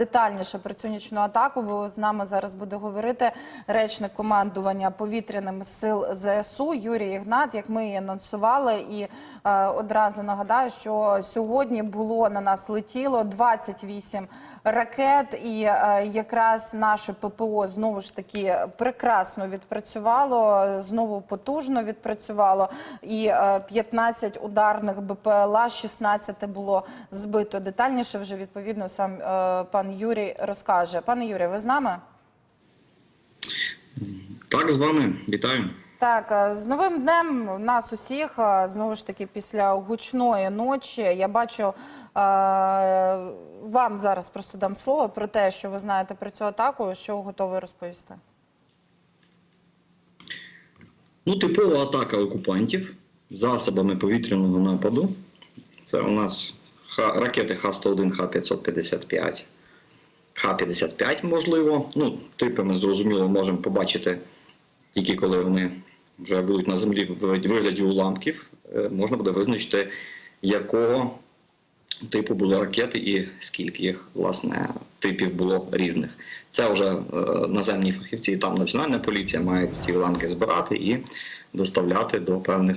Детальніше про цю нічну атаку, бо з нами зараз буде говорити речник командування повітряним сил ЗСУ Юрій Ігнат. Як ми і анонсували, і е, одразу нагадаю, що сьогодні було на нас летіло 28 ракет, і е, якраз наше ППО знову ж таки прекрасно відпрацювало, знову потужно відпрацювало. І е, 15 ударних БПЛА, 16 було збито. Детальніше вже відповідно сам е, пан Юрій розкаже. Пане Юрій, ви з нами? Так, з вами вітаю. Так, е, з новим днем нас усіх е, знову ж таки після гучної ночі. Я бачу е, вам зараз просто дам слово про те, що ви знаєте про цю атаку, що готові розповісти. Ну, типова атака окупантів засобами повітряного нападу. Це у нас ракети Х-101, Х-555, Х-55, можливо. Ну, типи ми зрозуміло можемо побачити тільки коли вони вже будуть на землі в вигляді уламків. Е, Можна буде визначити, якого типу були ракети і скільки їх власне типів було різних. Це вже е, наземні фахівці, там національна поліція мають ті уламки збирати і доставляти до певних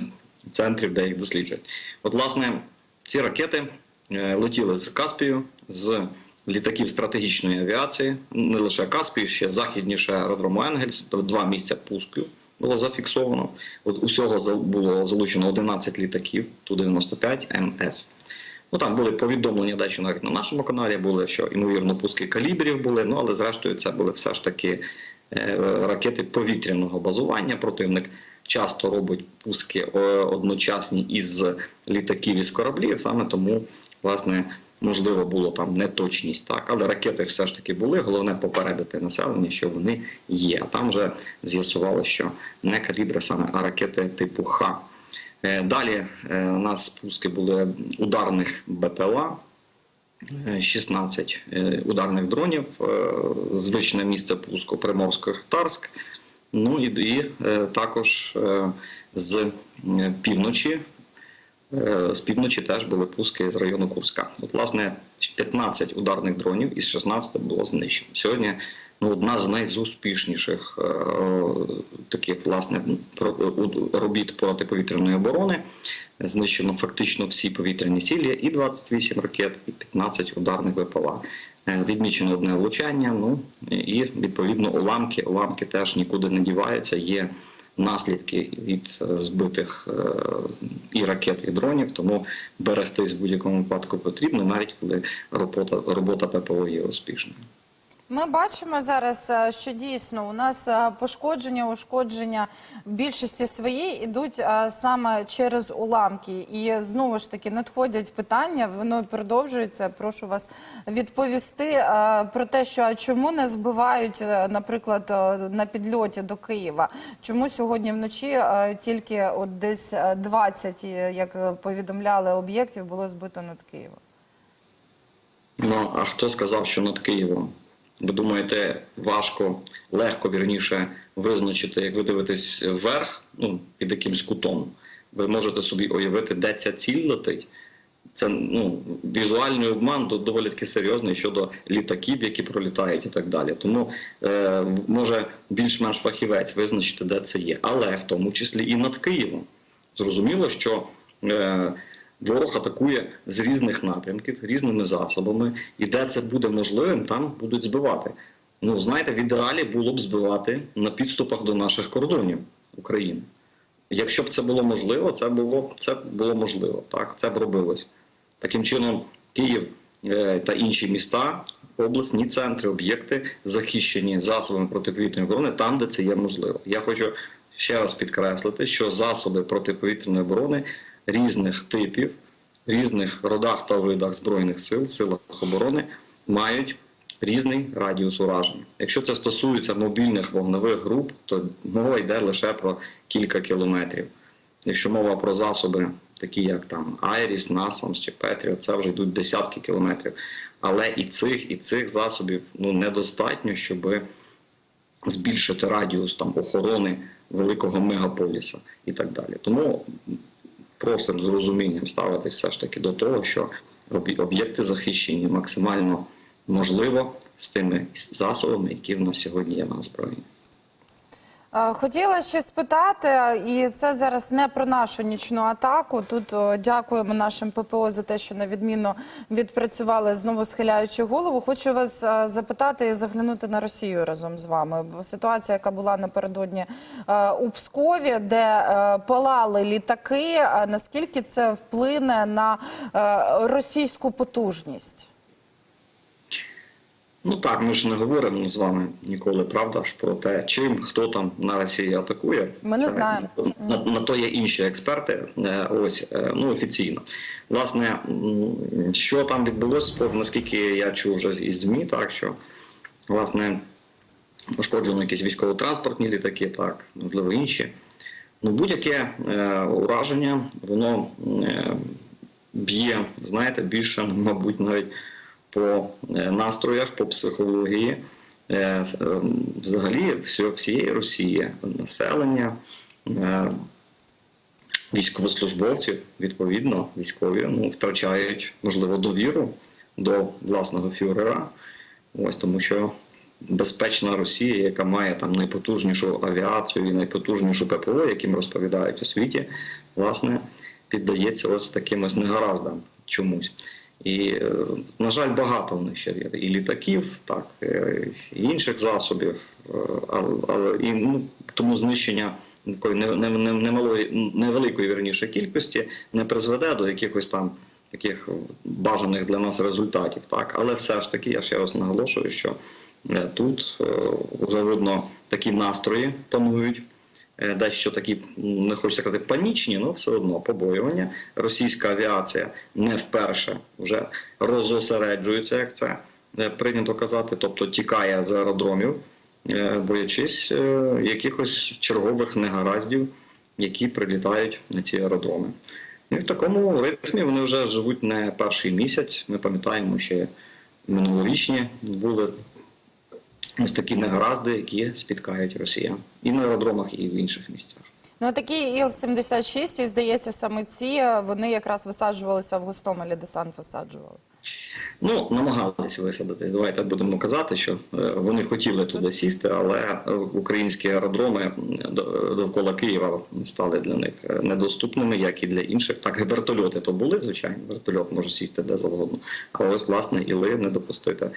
центрів, де їх досліджують. От, власне, ці ракети е, летіли з Каспію, з літаків стратегічної авіації, не лише Каспію, ще західніше аеродрому Енгельс, то два місця пуску було зафіксовано. От усього було залучено 11 літаків Ту-95 МС. Ну там були повідомлення дещо навіть на нашому каналі були, що ймовірно пуски калібрів були. Ну але зрештою це були все ж таки е, ракети повітряного базування. Противник часто робить пуски е, одночасні із літаків із кораблів. Саме тому власне можливо було там неточність, так але ракети все ж таки були. Головне попередити населення, що вони є. А там вже з'ясували, що не калібри саме, а ракети типу Х. Е, Далі е, у нас спуски були ударних БПЛА, е, 16 е, ударних дронів, звичне місце пуску Приморсько-Хтарськ. Ну і, і також з півночі. Е, З півночі теж були пуски з району Курська. От, власне, 15 ударних дронів із 16 було знищено. Сьогодні ну, одна з найуспішніших е, таких власне про- робіт протиповітряної оборони. Знищено фактично всі повітряні сілі, і 28 ракет, і 15 ударних ВПЛА. Е, Відмічено одне влучання. Ну і відповідно уламки. Уламки теж нікуди не діваються. Є наслідки від е, збитих е, і ракет, і дронів. Тому берестись в будь-якому випадку потрібно, навіть коли робота робота ППО є успішною. Ми бачимо зараз, е, що дійсно у нас е, пошкодження, ушкодження більшості своїй ідуть е, саме через уламки. І знову ж таки надходять питання, воно продовжується. Прошу вас відповісти про те, що чому не збивають, наприклад, на підльоті до Києва. Чому сьогодні вночі тільки от десь е, 20, е, як повідомляли, об'єктів було збито над Києвом? Ну а хто сказав, що над Києвом? Ви думаєте, важко, легко вірніше визначити, як ви дивитесь вверх, ну під якимсь кутом. Ви можете собі уявити, де ця ціль летить. Це ну візуальний обман доволі таки серйозний щодо літаків, які пролітають і так далі. Тому е, може більш-менш фахівець визначити, де це є, але в тому числі і над Києвом. Зрозуміло, що е, ворог атакує з різних напрямків, різними засобами, і де це буде можливим, там будуть збивати. Ну знаєте, в ідеалі було б збивати на підступах до наших кордонів України. Якщо б це було можливо, це було це було можливо. Так, це б робилось. Таким чином, Київ е, та інші міста, обласні центри, об'єкти захищені засобами протиповітряної оборони там, де це є можливо. Я хочу ще раз підкреслити, що засоби протиповітряної оборони різних типів, різних родах та видах збройних сил, силах оборони мають різний радіус ураження. Якщо це стосується мобільних вогневих груп, то мова йде лише про кілька кілометрів. Якщо мова про засоби, такі як там Айріс, Насамс чи Петріо, це вже йдуть десятки кілометрів. Але і цих, і цих засобів ну недостатньо, щоб збільшити радіус там охорони великого мегаполіса і так далі. Тому просимо з розумінням ставитись все ж таки до того, що об'єкти захищені максимально можливо, з тими засобами, які в нас сьогодні є на озброєнні. Хотіла ще спитати, і це зараз не про нашу нічну атаку. Тут дякуємо нашим ППО за те, що на відміну відпрацювали знову схиляючи голову. Хочу вас е, запитати і заглянути на Росію разом з вами. Ситуація, яка була напередодні е, у Пскові, де е, палали літаки. Наскільки це вплине на російську потужність? Ну так, ми ж не говоримо з вами ніколи, правда ж, про те, чим хто там на Росії атакує. Ми не Це, знаємо. На, на то є інші експерти. е, Ось е, ну офіційно. Власне, що там відбулося, наскільки я чув вже із ЗМІ, так що власне пошкоджено якісь військово-транспортні літаки, так, можливо, інші. Ну, будь-яке е, ураження, воно е, б'є, знаєте, більше, мабуть, навіть по е, настроях, по психології. Е, е, Взагалі, всієї Росії населення, військовослужбовців, відповідно, військові ну, втрачають, можливо, довіру до власного фюрера. Ось тому що безпечна Росія, яка має там найпотужнішу авіацію і найпотужнішу ППО, яким розповідають у світі, власне, піддається ось таким ось негараздам чомусь. І, е, на жаль, багато в них ще є і літаків, так, е, і інших засобів, е, але, і, ну, тому знищення невеликої вірніше кількості не призведе до якихось там таких бажаних для нас результатів. Так, але все ж таки, я ще раз наголошую, що тут вже видно такі настрої панують. Е, Дещо такі, не хочеться сказати, панічні, але все одно побоювання. Російська авіація не вперше вже розосереджується, як це е, прийнято казати, тобто тікає з аеродромів, е, боячись якихось чергових негараздів, які прилітають на ці аеродроми. І в такому ритмі вони вже живуть не перший місяць. Ми пам'ятаємо, ще минулорічні були ось такі негаразди, які спіткають росіян і на аеродромах, і в інших місцях. Ну такі Іл-76, і здається, саме ці е, вони якраз висаджувалися в Гостомелі, десант висаджували. Ну, намагалися висадити. Давайте будемо казати, що е, вони хотіли туди сісти, але е, українські аеродроми до- довкола Києва стали для них е, недоступними, як і для інших. Так, вертольоти то були, звичайно, вертольот може сісти де завгодно. А ось, власне, іли не допустити.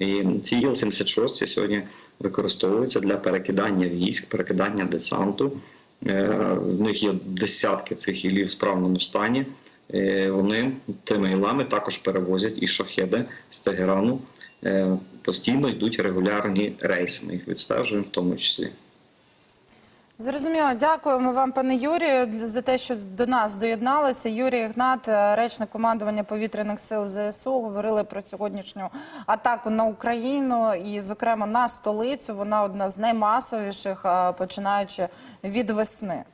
І ці Іл-76 сьогодні використовуються для перекидання військ, перекидання десанту. Е, В них є десятки цих ілів в справному стані. Е, Вони тими ілами також перевозять і шахеди з Тегерану. Е, Постійно йдуть регулярні рейси. Ми їх відстежуємо в тому числі. Зрозуміло, дякуємо вам, пане Юрію, за те, що до нас доєдналися. Юрій Ігнат, е, речник командування повітряних сил ЗСУ, говорили про сьогоднішню атаку на Україну і, зокрема, на столицю. Вона одна з наймасовіших, починаючи від весни.